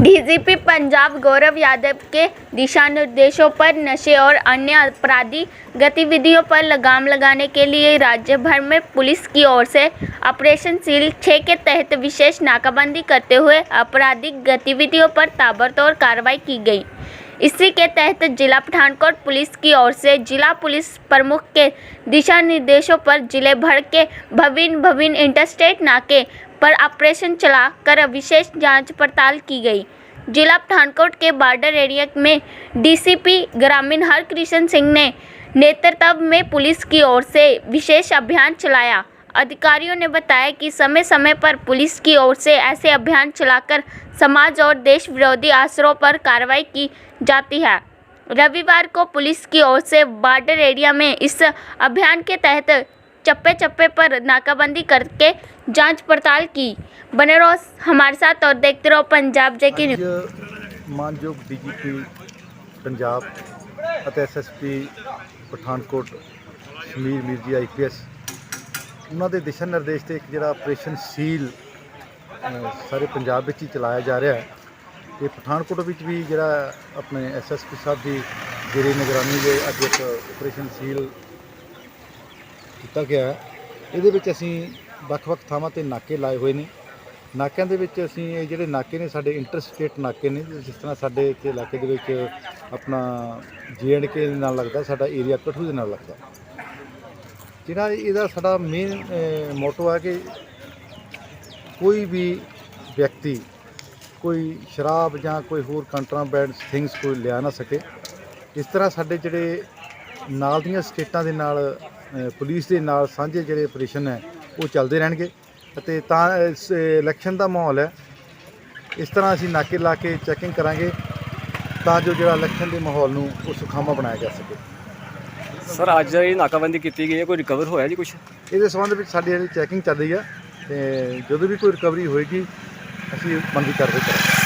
DGP Punjab Gaurav Yadav के दिशा निर्देशों पर नशे और अन्य अपराधी गतिविधियों पर लगाम लगाने के लिए राज्य भर में पुलिस की ओर से ऑपरेशन सील छः के तहत विशेष नाकाबंदी करते हुए आपराधिक गतिविधियों पर ताबड़तोड़ कार्रवाई की गई। इसी के तहत जिला पठानकोट पुलिस की ओर से जिला पुलिस प्रमुख के दिशा निर्देशों पर ज़िले भर के भविन भविन इंटरस्टेट नाके पर ऑपरेशन चला कर विशेष जाँच पड़ताल की गई। जिला पठानकोट के बॉर्डर एरिया में डीसीपी ग्रामीण हरकृष्ण सिंह ने नेतृत्व में पुलिस की ओर से विशेष अभियान चलाया। अधिकारियों ने बताया कि समय समय पर पुलिस की ओर से ऐसे अभियान चलाकर समाज और देश विरोधी असरों पर कार्रवाई की जाती है। रविवार को पुलिस की ओर से बॉर्डर एरिया में इस अभियान के तहत चप्पे चप्पे पर नाकाबंदी करके जांच पड़ताल की बने रहो हमारे साथ और देखते रहो पंजाब जे की ਅੱਜ ਮਾਨਯੋਗ ਡੀਜੀਪੀ ਪੰਜਾਬ ਅਤੇ ਐਸਐਸਪੀ ਪਠਾਨਕੋਟ ਸਮੀਰ ਮੀਰ ਜੀ ਆਈਪੀਐਸ ਉਹਨਾਂ ਦੇ ਦਿਸ਼ਾ ਨਿਰਦੇਸ਼ ਤੇ ਇੱਕ ਜਿਹੜਾ ਆਪਰੇਸ਼ਨ ਸੀਲ ਅਹ, ਸਾਰੇ ਪੰਜਾਬ ਵਿੱਚ ਹੀ ਚਲਾਇਆ ਜਾ ਰਿਹਾ ਹੈ ਤੇ ਪਠਾਨਕੋਟ ਵਿੱਚ ਵੀ ਜਿਹੜਾ ਆਪਣੇ ਐਸਐਸਪੀ ਸਾਹਿਬ ਦੀ ਜੇਰੇ ਨਿਗਰਾਨੀ ਦੇ ਅੱਜ ਇੱਕ ਆਪਰੇਸ਼ਨ ਸੀਲ ਕੀਤਾ ਗਿਆ ਹੈ। ਇਹਦੇ ਵਿੱਚ ਅਸੀਂ ਵੱਖ-ਵੱਖ ਥਾਵਾਂ ਤੇ ਨਾਕੇ ਲਾਏ ਹੋਏ ਨੇ। ਨਾਕਿਆਂ ਦੇ ਵਿੱਚ ਅਸੀਂ ਇਹ ਜਿਹੜੇ ਨਾਕੇ ਨੇ, ਸਾਡੇ ਇੰਟਰਸਟੇਟ ਨਾਕੇ ਨੇ, ਜਿਸ ਤਰ੍ਹਾਂ ਸਾਡੇ ਇੱਥੇ ਇਲਾਕੇ ਦੇ ਵਿੱਚ ਆਪਣਾ ਕੇ ਦੇ ਨਾਲ ਲੱਗਦਾ, ਸਾਡਾ ਏਰੀਆ ਕਠੂ ਦੇ ਨਾਲ ਲੱਗਦਾ। ਜਿਹੜਾ ਇਹਦਾ ਸਾਡਾ ਮੇਨ ਮੋਟੋ ਹੈ ਕਿ ਕੋਈ ਵੀ ਵਿਅਕਤੀ, ਕੋਈ ਸ਼ਰਾਬ ਜਾਂ ਕੋਈ ਹੋਰ ਕੰਟਰਾਬੈਂਡ ਥਿੰਗਸ ਕੋਈ ਲਿਆ ਨਾ ਸਕੇ। ਇਸ ਤਰ੍ਹਾਂ ਸਾਡੇ ਜਿਹੜੇ ਨਾਲ ਦੀਆਂ ਸਟੇਟਾਂ ਦੇ ਨਾਲ ਪੁਲਿਸ ਦੇ ਨਾਲ ਸਾਂਝੇ ਜਿਹੜੇ ਆਪਰੇਸ਼ਨ ਹੈ ਉਹ ਚੱਲਦੇ ਰਹਿਣਗੇ। ਅਤੇ ਤਾਂ ਇਲੈਕਸ਼ਨ ਦਾ ਮਾਹੌਲ ਹੈ। ਇਸ ਤਰ੍ਹਾਂ ਅਸੀਂ ਨਾਕੇ ਲਾ ਕੇ ਚੈਕਿੰਗ ਕਰਾਂਗੇ ਤਾਂ ਜੋ ਜਿਹੜਾ ਇਲੈਕਸ਼ਨ ਦੇ ਮਾਹੌਲ ਨੂੰ ਉਹ ਸੁਖਾਵਾਂ ਬਣਾਇਆ ਜਾ ਸਕੇ। ਸਰ ਅੱਜ ਜਿਹੜੀ ਨਾਕਾਬੰਦੀ ਕੀਤੀ ਗਈ ਹੈ ਕੋਈ ਰਿਕਵਰ ਹੋਇਆ ਜੀ ਕੁਝ ਇਹਦੇ ਸੰਬੰਧ ਵਿੱਚ ਸਾਡੀ ਜਿਹੜੀ ਚੈਕਿੰਗ ਚੱਲ ਰਹੀ ਹੈ ਤੇ ਜਦੋਂ ਵੀ ਕੋਈ ਰਿਕਵਰੀ ਹੋਏਗੀ ਅਸੀਂ ਬੰਦੀ ਕਾਰਵਾਈ ਕਰਾਂਗੇ।